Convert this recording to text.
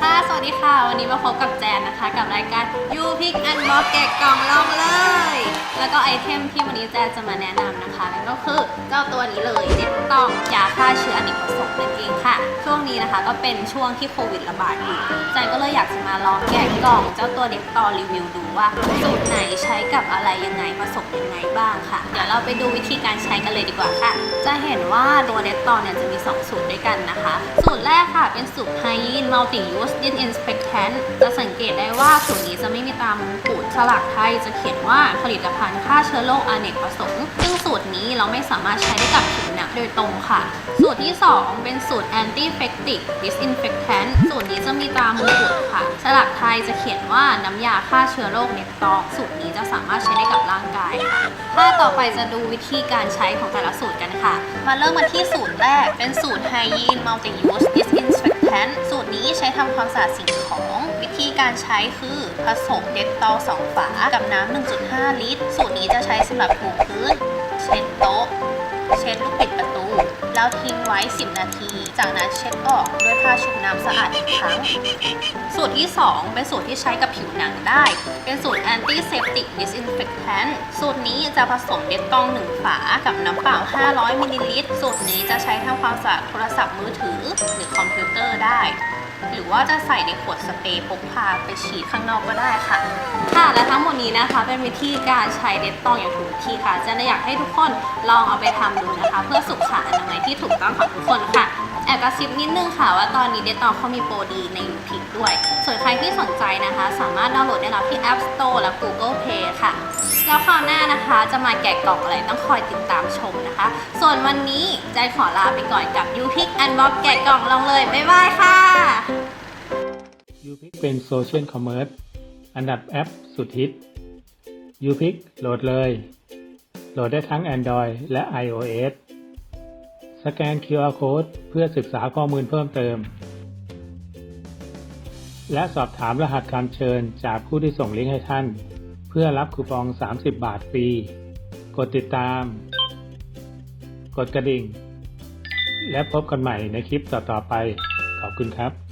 ค่ะ สวัสดีค่ะ วันนี้มาพบกับแจนนะคะ กับรายการยูพิกอันบ็อกแกะกล่องลองเลย แล้วก็ไอเทมที่วันนี้แจจะมาแนะนำนะคะนั่นก็คือเจ้าตัวนี้เลยเด็ดต้องยาฆ่าเชื้ออเนกประสงค์นั่นเองค่ะ ช่วงนี้นะคะก็เป็นช่วงที่โควิดระบาดอยู่แจก็เลยอยากจะมาลองแกะกล่องเจ้าตัวเด็ดต่อรีวิวดูว่าสูตรไหนใช้กับอะไรยังไงผสมยังไงบ้างค่ะ เดี๋ยวเราไปดูวิธีการใช้กันเลยดีกว่าค่ะ จะเห็นว่าตัวเด็ดต่อเนี่ยจะมี 2 สูตรด้วยกันนะคะ สูตรแรกค่ะเป็นสูตร Hyin Multi Use Disinfectant จะสังเกตได้ว่าสูตรนี้จะไม่มีตามมงกุฎฉลากไทยจะเขียนว่าผลิตภัณฑ์ฆ่าเชื้อโรคอเนกประสงค์ซึ่งสูตรนี้เราไม่สามารถใช้ได้กับผิวหนังโดยตรงค่ะ สูตรที่ 2 เป็นสูตร Anti-Fectic Disinfectant สูตรนี้จะมีตามมงกุฎค่ะฉลากไทยจะเขียนว่าน้ำยาฆ่าเชื้อโรคเนตอกสูตรนี้จะสามารถใช้ได้กับร่างกายค่ะถ้าต่อไปจะดูวิธีการใช้ของแต่ละสูตรกันค่ะ มาเริ่มกันที่สูตรแรก เป็นสูตร Hyin Multi Use Disinfectant สูตรนี้ใช้ทำความสะอาดสิ่งของ ธีการใช้คือผสมเดตตอล2ฝา กับน้ำ 1.5 ลิตร สูตรนี้จะใช้สำหรับถูพื้น เช็ดโต๊ะ เช็ดลูกบิดประตู แล้วทิ้งไว้ 10 นาที จากนั้นเช็ดออกด้วยผ้าชุบน้ำสะอาดอีกครั้ง สูตรที่ 2 เป็นสูตรที่ใช้กับผิวหนังได้ เป็นสูตร antiseptic disinfectant สูตรนี้จะผสมเดตตอง 1 ฝา กับน้ำเปล่า 500มิลลิลิตร สูตรนี้จะใช้ทำความสะอาดโทรศัพท์มือถือ หรือคอมพิวเตอร์ได้ หรือว่าจะใส่ในขวดสเปรย์พกพาไปฉีดข้างนอกก็ได้ค่ะ ค่ะและทั้งหมดนี้นะคะ เป็นวิธีการใช้เดตตองอย่างถูกวิธีค่ะจะอยากให้ทุกคนลองเอาไปทำดูนะคะ เพื่อสุขอนามัยที่ถูกต้องของทุกคนค่ะ แอบกระซิบนิดนึงค่ะว่าตอนนี้เดตตองเขามีโปรดีในยูพิกด้วย ส่วนใครที่สนใจนะคะ สามารถดาวน์โหลดได้แล้วที่ App Store และ Google Play ค่ะ แล้วคราวหน้านะคะจะมาแกะกล่องอะไรต้องคอยติดตามชมนะคะ ส่วนวันนี้ใจขอลาไปก่อนกับ u p i c and Bob แกะกล่องลองเลย บ๊ายบายค่ะยูพิกเป็นโซเชียลคอมเมอร์สอันดับแอปสุดฮิตยูพิกโหลดเลย โหลดได้ทั้ง Android และ iOS สแกน QR Code เพื่อศึกษาข้อมูลเพิ่มเติม และสอบถามรหัสการเชิญจากผู้ที่ส่งลิงก์ให้ท่าน เพื่อรับคูปอง 30 บาทฟรี กดติดตาม กดกระดิ่ง และพบกันใหม่ในคลิปต่อๆไป ขอบคุณครับ